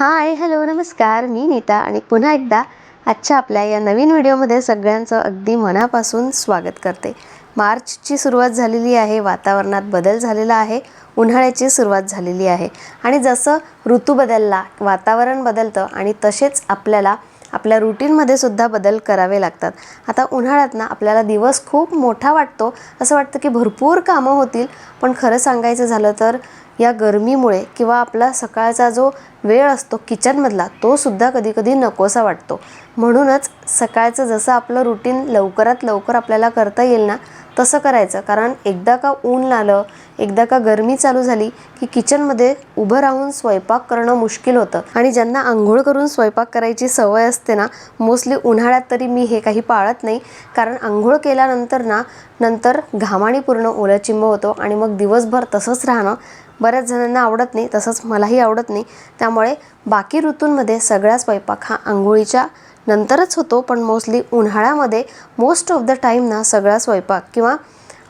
Hi hello नमस्कार. मी नीता आणि पुन्हा एकदा आजच्या आपल्या या नवीन व्हिडिओमध्ये सगळ्यांचं अगदी मनापासून स्वागत करते. मार्चची सुरुवात झालेली आहे वातावरणात बदल झालेला आहे उन्हाळ्याची सुरुवात झालेली आहे. आणि जसं ऋतू बदलला वातावरण बदलतं आणि तसेच आपल्याला आपल्या रुटीनमध्ये सुद्धा बदल करावे लागतात. आता उन्हाळ्यात ना आपल्याला दिवस खूप मोठा वाटतो. असं वाटतं की भरपूर कामं होतील. पण खरं सांगायचं झालं तर या गरमीमुळे किंवा आपला सकाळचा जो वेळ असतो किचनमधला तोसुद्धा कधीकधी नकोसा वाटतो. म्हणूनच सकाळचं जसं आपलं रुटीन लवकरात लवकर आपल्याला करता येईल ना तसं करायचं. कारण एकदा का ऊन आलं एकदा का गरमी चालू झाली की किचनमध्ये उभं राहून स्वयंपाक करणं मुश्किल होतं. आणि ज्यांना आंघोळ करून स्वयंपाक करायची सवय असते ना मोस्टली उन्हाळ्यात तरी मी हे काही पाळत नाही. कारण आंघोळ केल्यानंतर ना नंतर घामाने पूर्ण ओलचिंब होतो आणि मग दिवसभर तसंच राहणं. बऱ्याच जणांना आवडत नाही तसंच मलाही आवडत नाही. त्यामुळे बाकी ऋतूंमध्ये सगळा स्वयंपाक हा आंघोळीच्या नंतरच होतो पण मोस्टली उन्हाळ्यामध्ये मोस्ट ऑफ द टाईम ना सगळा स्वयंपाक किंवा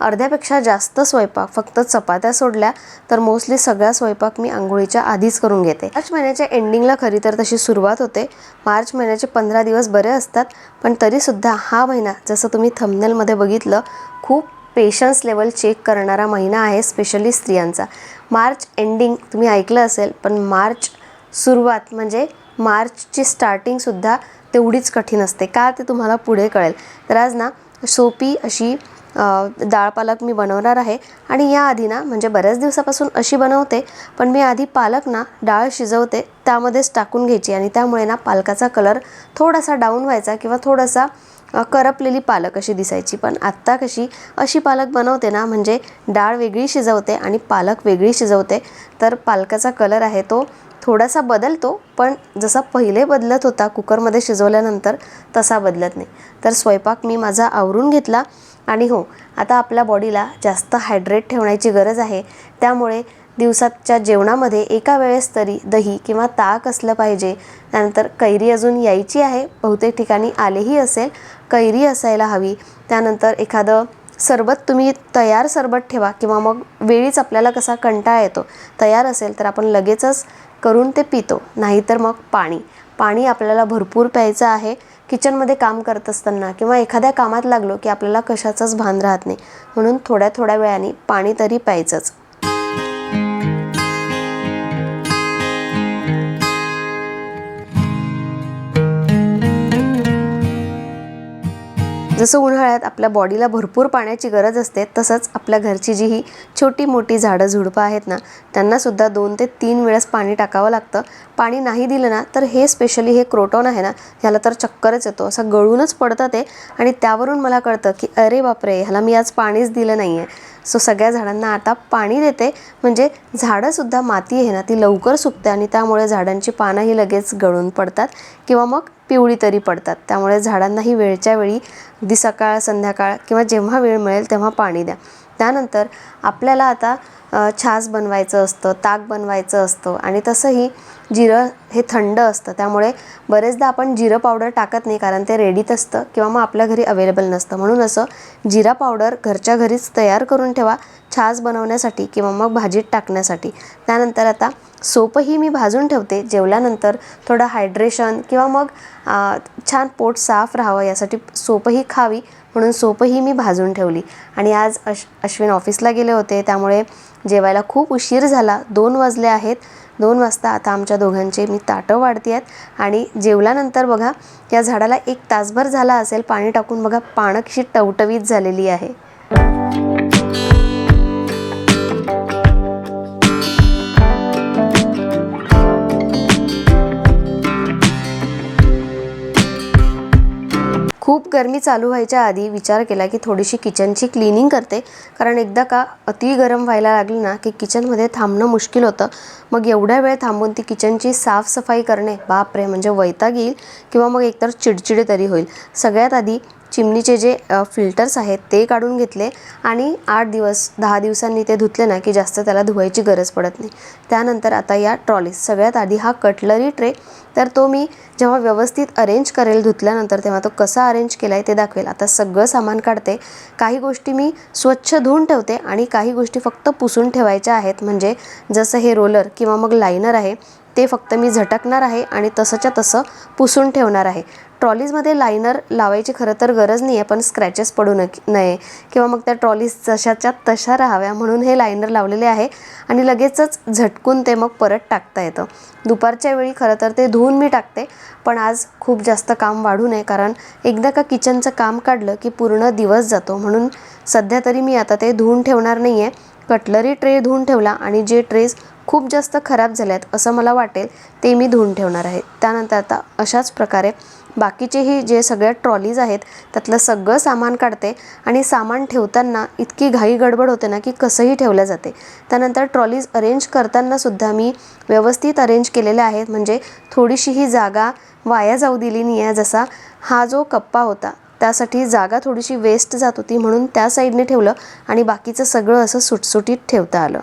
अर्ध्यापेक्षा जास्त स्वयंपाक फक्त चपात्या सोडल्या तर मोस्टली सगळा स्वयंपाक मी आंघोळीच्या आधीच करून घेते. मार्च महिन्याच्या एंडिंगला खरी तर तशी सुरुवात होते. मार्च महिन्याचे पंधरा दिवस बरे असतात पण तरीसुद्धा हा महिना जसं तुम्ही थंबनेलमध्ये बघितलं खूप पेशन्स लेवल चेक करणारा महिना आहे स्पेशली स्त्रियांचा. मार्च एंडिंग तुम्ही ऐकलं असेल पण मार्च सुरुवात म्हणजे मार्चची स्टार्टिंगसुद्धा तेवढीच कठीण असते. का ते तुम्हाला पुढे कळेल. तर आज ना सोपी अशी डाळ पालक मी बनवणार आहे आणि याआधी ना म्हणजे बऱ्याच दिवसापासून अशी बनवते पण मी आधी पालक ना डाळ शिजवते त्यामध्येच टाकून घ्यायची आणि त्यामुळे ना पालकाचा कलर थोडासा डाऊन व्हायचा किंवा थोडासा करपलेली पालक अशी दिसायची. पण आत्ता कशी अशी पालक बनवते ना म्हणजे डाळ वेगळी शिजवते आणि पालक वेगळी शिजवते. तर पालकाचा कलर आहे तो थोडासा बदलतो पण जसा पहिले बदलत होता कुकरमध्ये शिजवल्यानंतर तसा बदलत नाही. तर स्वयंपाक मी माझा आवरून घेतला आणि हो आता आपल्या बॉडीला जास्त हायड्रेट ठेवण्याची गरज आहे. त्यामुळे दिवसाच्या जेवणामध्ये एका वेळेस तरी दही किंवा ताक असलं पाहिजे. त्यानंतर कैरी अजून यायची आहे. बहुतेक ठिकाणी आलेही असेल. कैरी असायला हवी. त्यानंतर एखादं सरबत तुम्ही तयार सरबत ठेवा किंवा मग वेळीच आपल्याला कसा कंटाळा येतो तयार असेल तर आपण लगेचच करून ते पितो नाहीतर मग पाणी. पाणी आपल्याला भरपूर प्यायचं आहे. किचनमध्ये काम करत असताना किंवा एखाद्या कामात लागलो की आपल्याला कशाचंच भान राहत नाही. म्हणून थोड्या थोड्या वेळाने पाणी तरी प्यायचंच. जसं उन्हाळ्यात आपल्या बॉडीला भरपूर पाण्याची गरज असते तसंच आपल्या घरची जी ही छोटी मोठी झाडं झुडपं आहेत ना त्यांनासुद्धा दोन ते तीन वेळेस पाणी टाकावं लागतं. पाणी नाही दिलं ना तर हे स्पेशली हे क्रोटॉन आहे ना ह्याला तर चक्करच येतो. असं गळूनच पडतं ते. आणि त्यावरून मला कळतं की अरे बापरे ह्याला मी आज पाणीच दिलं नाही आहे सो सगळ्या झाडांना आता पाणी देते. म्हणजे झाडंसुद्धा माती आहे ना ती लवकर सुकते आणि त्यामुळे झाडांची पानंही लगेच गळून पडतात किंवा मग पिवळी तरी पडतात. त्यामुळे झाडांनाही वेळच्या वेळी अगदी सकाळ संध्याकाळ किंवा जेव्हा वेळ मिळेल तेव्हा पाणी द्या. त्यानंतर आपल्याला आता छास बनवायचं असतं ताक बनवायचं असतं आणि तसंही जिरं हे थंड असतं. त्यामुळे बरेचदा आपण जिरं पावडर टाकत नाही कारण ते रेडीत असतं किंवा मग आपल्या घरी अवेलेबल नसतं. म्हणून असं जिरा पावडर घरच्या घरीच तयार करून ठेवा छास बनवण्यासाठी किंवा मग भाजीत टाकण्यासाठी. त्यानंतर आता सोपही मी भाजून ठेवते. जेवल्यानंतर थोडं हायड्रेशन किंवा मग छान पोट साफ राहावं यासाठी सोपही खावी म्हणून सोपही मी भाजून ठेवली. आणि आज अश अश्विन ऑफिसला गेले होते. त्यामुळे जेवायला खूप उशीर झाला. दोन वाजले आहेत. दोन वाजता आता आमच्या दोघांचे मी ताटं वाढते आहेत. आणि जेवल्यानंतर बघा या झाडाला एक तासभर झाला असेल. पाणी टाकून बघा पानं कशी टवटवीत झालेली आहे. खूप गरमी चालू व्हायच्या आधी विचार केला की थोडीशी किचनची क्लिनिंग करते. कारण एकदा का अति गरम व्हायला लागली ना की किचनमध्ये थांबणं मुश्किल होतं. मग एवढ्या वेळ थांबून ती किचनची साफसफाई करणे बापरे म्हणजे वैताग येईल किंवा मग एकतर चिडचिडे तरी होईल. सगळ्यात आधी चिमणीचे जे फिल्टर्स आहेत ते काढून घेतले आणि आठ दिवस दहा दिवसांनी ते धुतले ना की जास्त त्याला धुवायची गरज पडत नाही. त्यानंतर आता या ट्रॉलीज सगळ्यात आधी हा कटलरी ट्रे तर तो मी जेव्हा व्यवस्थित अरेंज करेल धुतल्यानंतर तेव्हा तो कसा अरेंज केला आहे ते दाखवेल. आता सगळं सामान काढते. काही गोष्टी मी स्वच्छ धुवून ठेवते आणि काही गोष्टी फक्त पुसून ठेवायच्या आहेत. म्हणजे जसं हे रोलर किंवा मग लायनर आहे ते फक्त मी झटकणार आहे आणि तसंच्या तसं पुसून ठेवणार आहे. ट्रॉलीजमध्ये लायनर लावायची खरं तर गरज नाही आहे पण स्क्रॅचेस पडू न नये. किंवा मग त्या ट्रॉलीज जशाच्या तशा राहाव्या म्हणून हे लायनर लावलेले आहे आणि लगेचच झटकून ते मग परत टाकता येतं. दुपारच्या वेळी खरं तर ते धुवून मी टाकते पण आज खूप जास्त काम वाढू नये कारण एकदा का किचनचं काम काढलं की पूर्ण दिवस जातो म्हणून सध्या तरी मी आता ते धुवून ठेवणार नाही आहे कटलरी ट्रे धुवून ठेवला आणि जे ट्रेस खूप जास्त खराब झाले आहेत असं मला वाटेल ते मी धुवून ठेवणार आहे. त्यानंतर आता अशाच प्रकारे बाकीचेही जे सगळ्या ट्रॉलीज आहेत त्यातलं सगळं सामान काढते आणि सामान ठेवताना इतकी घाई गडबड होते ना की कसंही ठेवलं जाते. त्यानंतर ट्रॉलीज अरेंज करतानासुद्धा मी व्यवस्थित अरेंज केलेले आहेत. म्हणजे थोडीशीही जागा वाया जाऊ दिली नाही आहे जसा हा जो कप्पा होता त्यासाठी जागा थोडीशी वेस्ट जात होती म्हणून त्या साईडने ठेवलं आणि बाकीचं सगळं असं सुटसुटीत ठेवता आलं.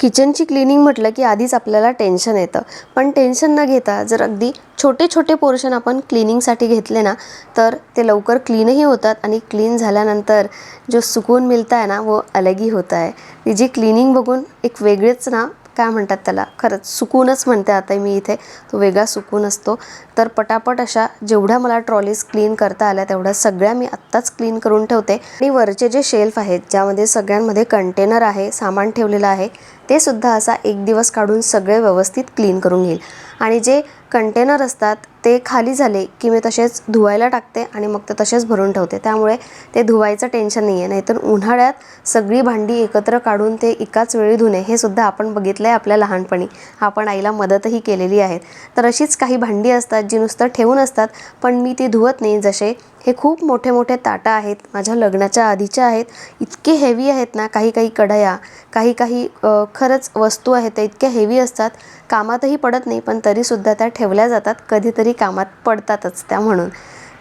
किचनची क्लिनिंग म्हटलं की आधीच आपल्याला टेन्शन येतं. पण टेन्शन न घेता जर अगदी छोटे छोटे पोर्शन आपण क्लिनिंगसाठी घेतले ना तर ते लवकर क्लीनही होतात आणि क्लीन झाल्यानंतर जो सुकून मिळता आहे ना वो अलगही होत होता आहे ती जी क्लिनिंग बघून एक वेगळेच ना काय म्हणतात त्याला? खरंच सुकूनच म्हणते आता मी इथे. तो वेगळा सुकून असतो. तर पटापट अशा जेवढ्या मला ट्रॉलीज क्लीन करता आल्या तेवढ्या सगळ्या मी आत्ताच क्लीन करून ठेवते. आणि वरचे जे शेल्फ आहेत ज्यामध्ये सगळ्यांमध्ये कंटेनर आहे सामान ठेवलेलं आहे ते सुद्धा असा एक दिवस काढून सगळे व्यवस्थित क्लीन करून घेईल. आणि जे कंटेनर असतात ते खाली झाले की मी तसेच धुवायला टाकते आणि मग ते तसेच भरून ठेवते. त्यामुळे ते धुवायचं टेन्शन नाही आहे नाहीतर उन्हाळ्यात सगळी भांडी एकत्र काढून ते एकाच वेळी धुणे हे सुद्धा आपण बघितलं आहे आपल्या लहानपणी. आपण आईला मदतही केलेली आहेत. तर अशीच काही भांडी असतात जी नुसतं ठेवून असतात पण मी ती धुवत नाही. जसे हे खूप मोठे मोठे ताटं आहेत माझ्या लग्नाच्या आधीच्या आहेत इतके हेवी आहेत ना काही काही कढया काही काही खरंच वस्तू आहेत त्या इतक्या हेवी असतात कामातही पडत नाही पण तरीसुद्धा त्या ठेवल्या जातात. कधीतरी कामात पडतातच त्या म्हणून.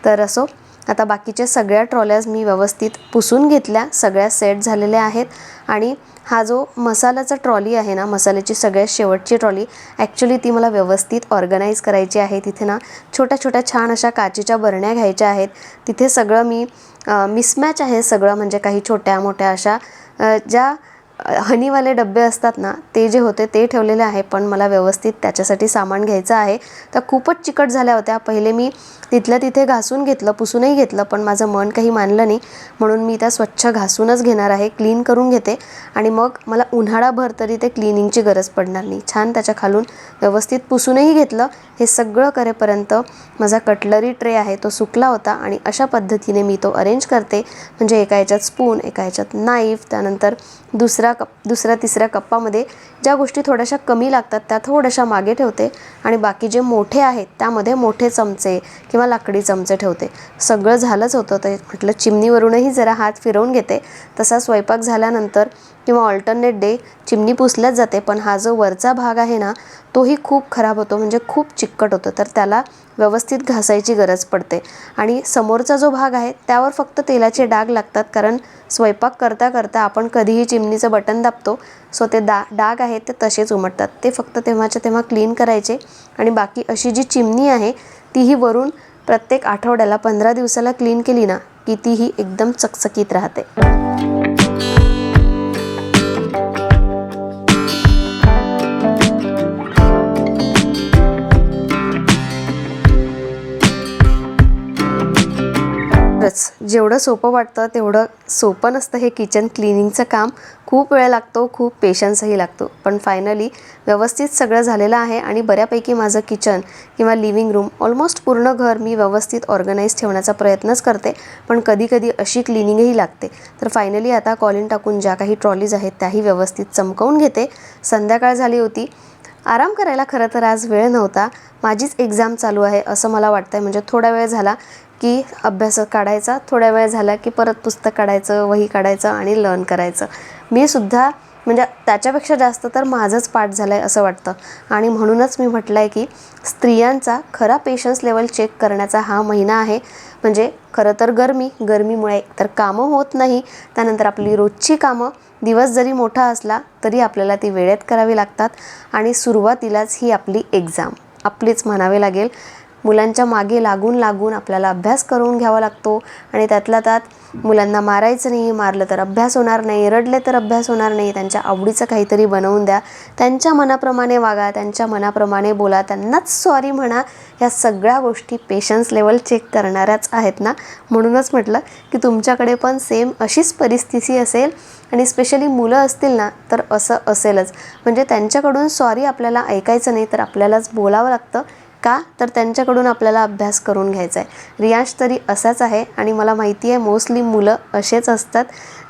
तर असो आता बाकीच्या सगळ्या ट्रॉल्याज मी व्यवस्थित पुसून घेतल्या सगळ्या सेट झालेल्या आहेत आणि हा जो मसाल्याचा ट्रॉली आहे ना मसाल्याची सगळ्यात शेवटची ट्रॉली ॲक्च्युली ती मला व्यवस्थित ऑर्गनाईज करायची आहे. तिथे ना छोट्या छोट्या छान अशा काचेच्या बरण्या घ्यायच्या आहेत. तिथे सगळं मी मिसमॅच आहे सगळं म्हणजे काही छोट्या मोठ्या अशा ज्या हनीवाले डबे असतात ना ते जे होते ते ठेवलेले आहे पण मला व्यवस्थित त्याच्यासाठी सामान घ्यायचं आहे. तर खूपच चिकट झाल्या होत्या. पहिले मी तिथल्या तिथे घासून घेतलं पुसूनही घेतलं पण माझं मन काही मानलं नाही. म्हणून मी त्या स्वच्छ घासूनच घेणार आहे क्लीन करून घेते. आणि मग मला उन्हाळाभर तरी ते क्लिनिंगची गरज पडणार नाही. छान त्याच्या खालून व्यवस्थित पुसूनही घेतलं. हे सगळं करेपर्यंत माझा कटलरी ट्रे आहे तो सुकला होता. आणि अशा पद्धतीने मी तो अरेंज करते. म्हणजे एका याच्यात स्पून एका याच्यात नाईफ त्यानंतर दुसरा कप दुसऱ्या तिसऱ्या कप्पामध्ये ज्या गोष्टी थोड्याशा कमी लागतात त्या थोड्याशा मागे ठेवते. आणि बाकी जे मोठे आहेत त्यामध्ये मोठे चमचे किंवा लाकडी चमचे ठेवते. सगळं झालंच होतं ते. म्हटलं चिमणीवरूनही जरा हात फिरवून घेते. तसा स्वयंपाक झाल्यानंतर किंवा ऑल्टरनेट डे चिमणी पुसल्याच जाते पण हा जो वरचा भाग आहे ना तोही खूप खराब होतो. म्हणजे खूप चिकट होतो. तर त्याला व्यवस्थित घासायची गरज पडते. आणि समोरचा जो भाग आहे त्यावर फक्त तेलाचे डाग लागतात. कारण स्वयंपाक करता करता आपण कधीही चिमणीचं बटन दाबतो सो ते दा डाग आहेत ते तसेच उमटतात. ते फक्त तेव्हाच्या तेव्हा क्लीन करायचे. आणि बाकी अशी जी चिमणी आहे तीही वरून प्रत्येक आठवड्याला पंधरा दिवसाला क्लीन केली ना की तीही एकदम चकचकीत राहते. खरंच जेवढं सोपं वाटतं तेवढं सोपं नसतं हे किचन क्लिनिंगचं काम. खूप वेळ लागतो खूप पेशन्सही लागतो. पण फायनली व्यवस्थित सगळं झालेलं आहे आणि बऱ्यापैकी माझं किचन किंवा लिव्हिंग रूम ऑलमोस्ट पूर्ण घर मी व्यवस्थित ऑर्गनाईज ठेवण्याचा प्रयत्नच करते. पण कधीकधी अशी क्लिनिंगही लागते. तर फायनली आता कॉलिन टाकून ज्या काही ट्रॉलीज आहेत त्याही व्यवस्थित चमकवून घेते. संध्याकाळ झाली होती. आराम करायला खरं तर आज वेळ नव्हता. माझीच एक्झाम चालू आहे असं मला वाटतं आहे म्हणजे थोडा वेळ झाला. की अभ्यास काढायचा. थोड्या वेळ झाला की परत पुस्तक काढायचं वही काढायचं आणि लर्न करायचं. मी सुद्धा म्हणजे त्याच्यापेक्षा जास्त तर माझंच पाठ झालं आहे असं वाटतं. आणि म्हणूनच मी म्हटलं आहे की स्त्रियांचा खरा पेशन्स लेवल चेक करण्याचा हा महिना आहे. म्हणजे खरं तर गरमी गरमीमुळे तर कामं होत नाही त्यानंतर आपली रोजची कामं दिवस जरी मोठा असला तरी आपल्याला ती वेळेत करावी लागतात. आणि सुरुवातीलाच ही आपली एक्झाम आपलीच म्हणावे लागेल. मुलांच्या मागे लागून लागून आपल्याला अभ्यास करून घ्यावा लागतो. आणि त्यातल्या त्यात मुलांना मारायचं नाही मारलं तर अभ्यास होणार नाही रडले तर अभ्यास होणार नाही. त्यांच्या आवडीचं काहीतरी बनवून द्या. त्यांच्या मनाप्रमाणे वागा त्यांच्या मनाप्रमाणे बोला. त्यांनाच सॉरी म्हणा. ह्या सगळ्या गोष्टी पेशन्स लेवल चेक करणाऱ्याच आहेत ना? म्हणूनच म्हटलं की तुमच्याकडे पण सेम अशीच परिस्थिती असेल. आणि स्पेशली मुलं असतील ना तर असं असेलच. म्हणजे त्यांच्याकडून सॉरी आपल्याला ऐकायचं नाही तर आपल्यालाच बोलावं लागतं. का? तर त्यांच्याकडून आपल्याला अभ्यास करून घ्यायचा आहे. रियाश तरी असाच आहे आणि मला माहिती आहे मोस्टली मुलं असेच असतात.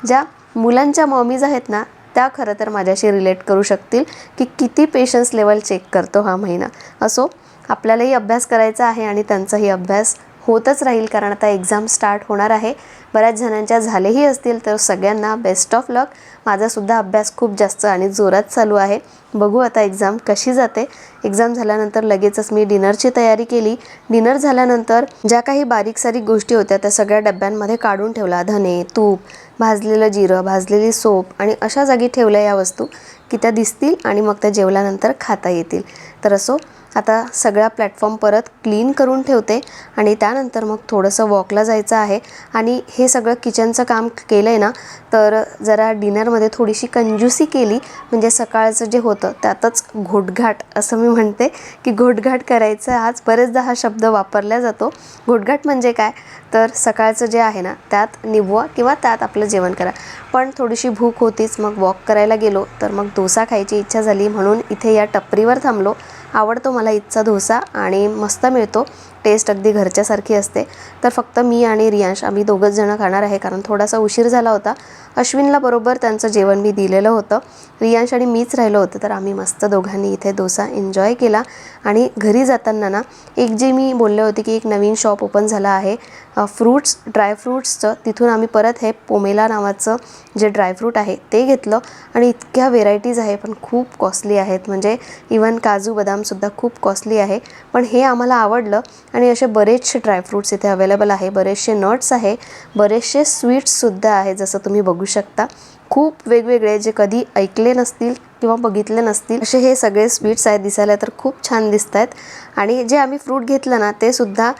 ज्या मुलांच्या मॉमीज आहेत ना त्या खरं तर माझ्याशी रिलेट करू शकतील की किती पेशन्स लेवल चेक करतो हा महिना. असो आपल्यालाही अभ्यास करायचा आहे आणि त्यांचाही अभ्यास होतच राहील कारण आता एक्झाम स्टार्ट होणार आहे. बऱ्याच जणांच्या झालेही असतील तर सगळ्यांना बेस्ट ऑफ लक माझासुद्धा अभ्यास खूप जास्त आणि जोरात चालू आहे. बघू आता एक्झाम कशी जाते. एक्झाम झाल्यानंतर लगेचच मी डिनरची तयारी केली. डिनर झाल्यानंतर ज्या काही बारीक सारीक गोष्टी होत्या त्या सगळ्या डब्यांमध्ये काढून ठेवला. धने तूप भाजलेलं जिरं भाजलेली सोप आणि अशा जागी ठेवल्या या वस्तू की त्या दिसतील आणि मग त्या जेवल्यानंतर खाता येतील. तर असो आता सगळा प्लॅटफॉर्म परत क्लीन करून ठेवते आणि त्यानंतर मग थोडंसं वॉकला जायचं आहे. आणि हे सगळं किचनचं काम केलं आहे ना तर जरा डिनरमध्ये थोडीशी कंजूसी केली. म्हणजे सकाळचं जे होतं त्यातच घोटघाट असं मी म्हणते की घोटघाट करायचं. आज बरेचदा हा शब्द वापरला जातो. घोटघाट म्हणजे काय? तर सकाळचं जे आहे ना त्यात निभवा किंवा त्यात आपलं जेवण करा. पण थोडीशी भूक होतीच मग वॉक करायला गेलो तर मग डोसा खायची इच्छा झाली म्हणून इथे या टपरीवर थांबलो. आवडतो मला इथचा डोसा आणि मस्त मिळतो. टेस्ट अगदी घरच्यासारखी असते. तर फक्त मी आणि रियांश आम्ही दोघंच जणं खाणार आहे कारण थोडासा उशीर झाला होता. अश्विनला बरोबर त्यांचं जेवण मी दिलेलं होतं. रियांश आणि मीच राहिलो होतं तर आम्ही मस्त दोघांनी इथे डोसा एन्जॉय केला. आणि घरी जाताना ना एक जे मी बोलले होते की एक नवीन शॉप ओपन झाला आहे फ्रूट्स ड्रायफ्रूट्सचं तिथून आम्ही परत हे पोमेला नावाचं जे ड्रायफ्रूट आहे ते घेतलं. आणि इतक्या व्हेरायटीज आहे पण खूप कॉस्टली आहेत. म्हणजे इवन काजू बदामसुद्धा खूप कॉस्टली आहे. पण हे आम्हाला आवडलं. आणि असे बरेचसे ड्रायफ्रूट्स इथे अवेलेबल आहे. बरेचसे नट्स आहे. बरेचसे स्वीट्ससुद्धा आहे जसं तुम्ही बघू शकता. खूप वेगवेगळे जे कधी ऐकले नसतील किंवा बघितले नसतील असे हे सगळे स्वीट्स आहेत दिसायला तर खूप छान दिसत आहेत आणि जे आम्ही फ्रूट घेतलं ना ते सुद्धा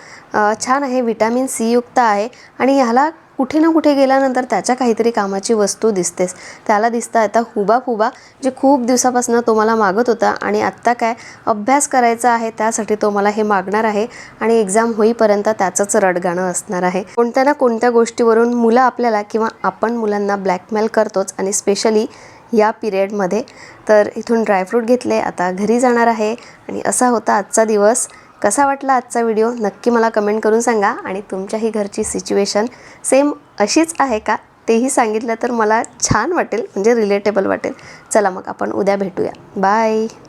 छान आहे विटॅमिन सी युक्त आहे. आणि ह्याला कुठे ना कुठे गेल्यानंतर त्याच्या काहीतरी कामाची वस्तू दिसतेच त्याला दिसतं आता हुबा फुबा जे खूप दिवसापासून तो मला मागत होता आणि आत्ता काय अभ्यास करायचा आहे त्यासाठी तो मला हे मागणार आहे आणि एक्झाम होईपर्यंत त्याचंच रडगाणं असणार आहे. कोणत्या ना कोणत्या गोष्टीवरून मुलं आपल्याला किंवा आपण मुलांना ब्लॅकमेल करतोच आणि स्पेशली या पिरियडमध्ये तर इथून ड्रायफ्रूट घेतले आता घरी जाणार आहे आणि असा होता आजचा दिवस. कसा वाटला आजचा व्हिडिओ नक्की मला कमेंट करून सांगा आणि तुमच्याही घरची सिच्युएशन सेम अशीच आहे का तेही सांगितलं तर मला छान वाटेल म्हणजे रिलेटेबल वाटेल. चला मग आपण उद्या भेटूया. बाय.